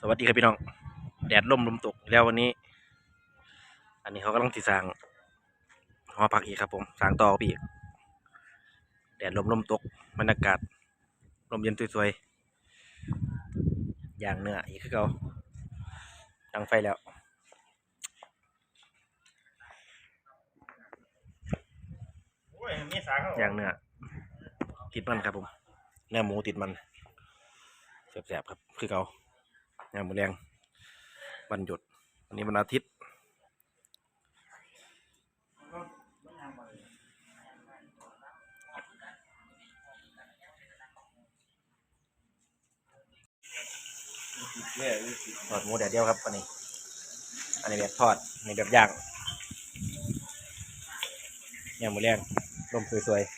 สวัสดีครับพี่น้อง แดดล่มลมตกแล้ววันนี้ อันนี้เขากำลังติดสร้างหอพักอีกครับผมสร้างต่อไปอีกแดดลมลมตกบรรยากาศลมเย็นสวยๆอย่างเนื้ออีกคือเก่าตั้งไฟแล้วโอ้ยมีสาเขาอย่างเนื้อติดมันครับผมเนื้อหมูติดมันแสบๆครับคือเก่า เนื้อหมูแดงวันหยุดวันนี้วันอาทิตย์ทอดหมูแดดเดียวครับอันนี้ อันนี้แบบทอดอันนี้แบบย่างย่างหมูแรงลมสวยโ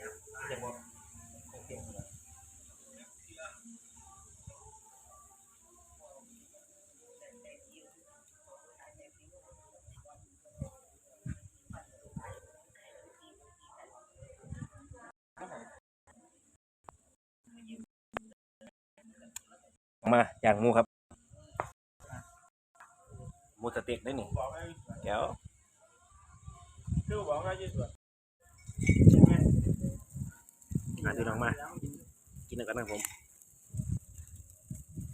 เดี๋ยวบอกโอเคมาอย่างมูครับมูสเต็กได้นี่บอกให้แก้วคือบอกให้ยืดตัว อ่าพี่น้องมา กินกันนะผม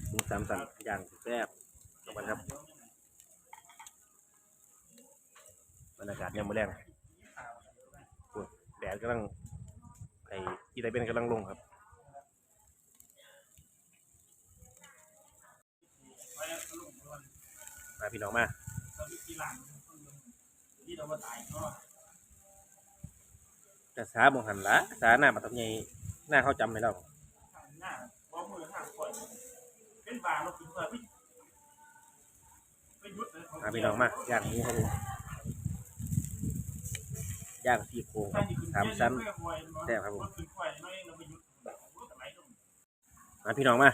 หมูสามสันอย่างแซ่บขอบคุณครับบรรยากาศยามมื้อแรงแดดกำลังไอ้ที่ไตเป็นกำลังลงครับมาพี่น้องมาที่เรามาตายเนาะ แต่สาบงหันละสาหน้ามาทำไงหน้าเขาจำไม่แล้วทางหน้าบ้องมือทางก่อนเป็นบาเรากินเพื่อพี่เป็นยุทธ์เลยมาพี่น้องมาย่างหมูครับผมย่างซี่โครงครับสามชั้นแซ่บครับผมหนต้องมาพี่น้องมา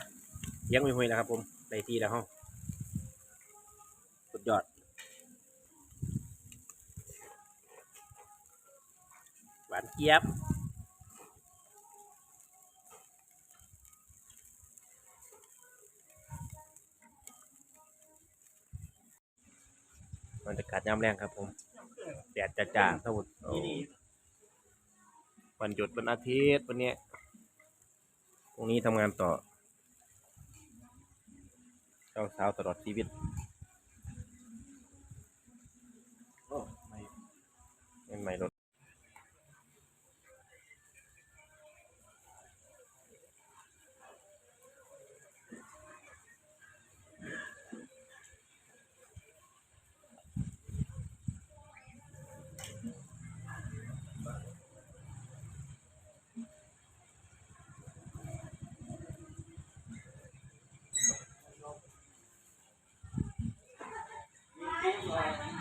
เลี้ยงไม่ห่วยแล้วครับผมได้ที่แล้วห้องสุดยอด หวานเจี๊ยบบรรยากาศยามแรงครับผมแดดจ้าๆทั้งหมดวันหยุดวันอาทิตย์วันเนี้ยพรุ่งนี้ทำงานต่อเจ้าสาวตลอดชีวิต Bye.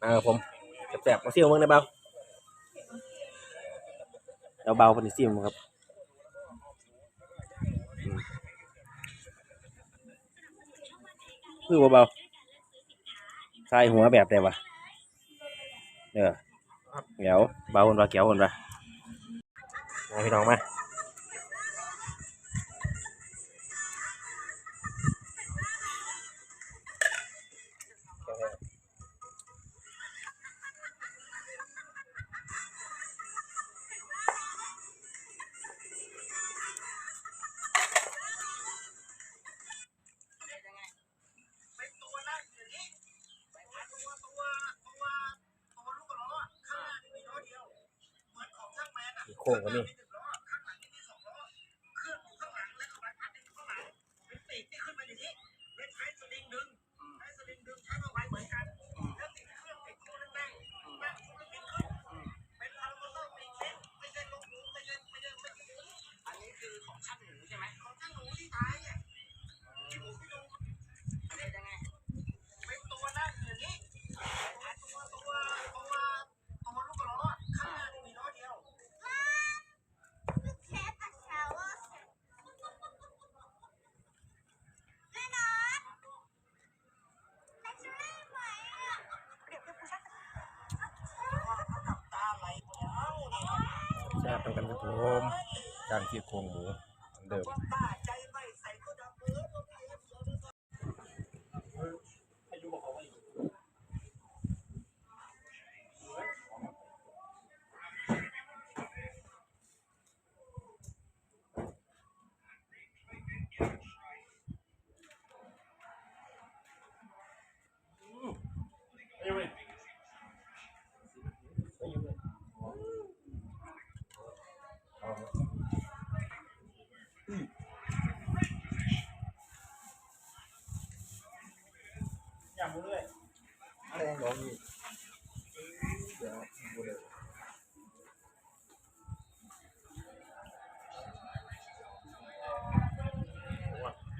มาครับผมแสบๆมาเซี่ยวเมืองได้เปล่าเดี๋ยวเบาๆคนนี้ซิมครับอืมคือเบาๆใส่หัวแบบได้ปะเออแก้วเบาคนปะแก้วคนปะมาพี่น้องมา ค้งกันนี่ กันครับผมย่างที่โครงหมูเหมือนเดิม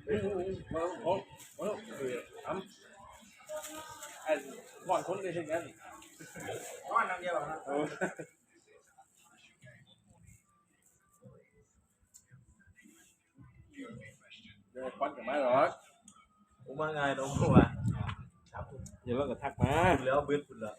หเออทำไอ้ก่อนคนเลยถึงนั้นก้อนน้ำเดียวนะเดี๋ยวควันกับไม้หรอผมว่าไงน้องหัวเดี๋ยวเราก็ทักมาแล้วบึ้ดคุณละ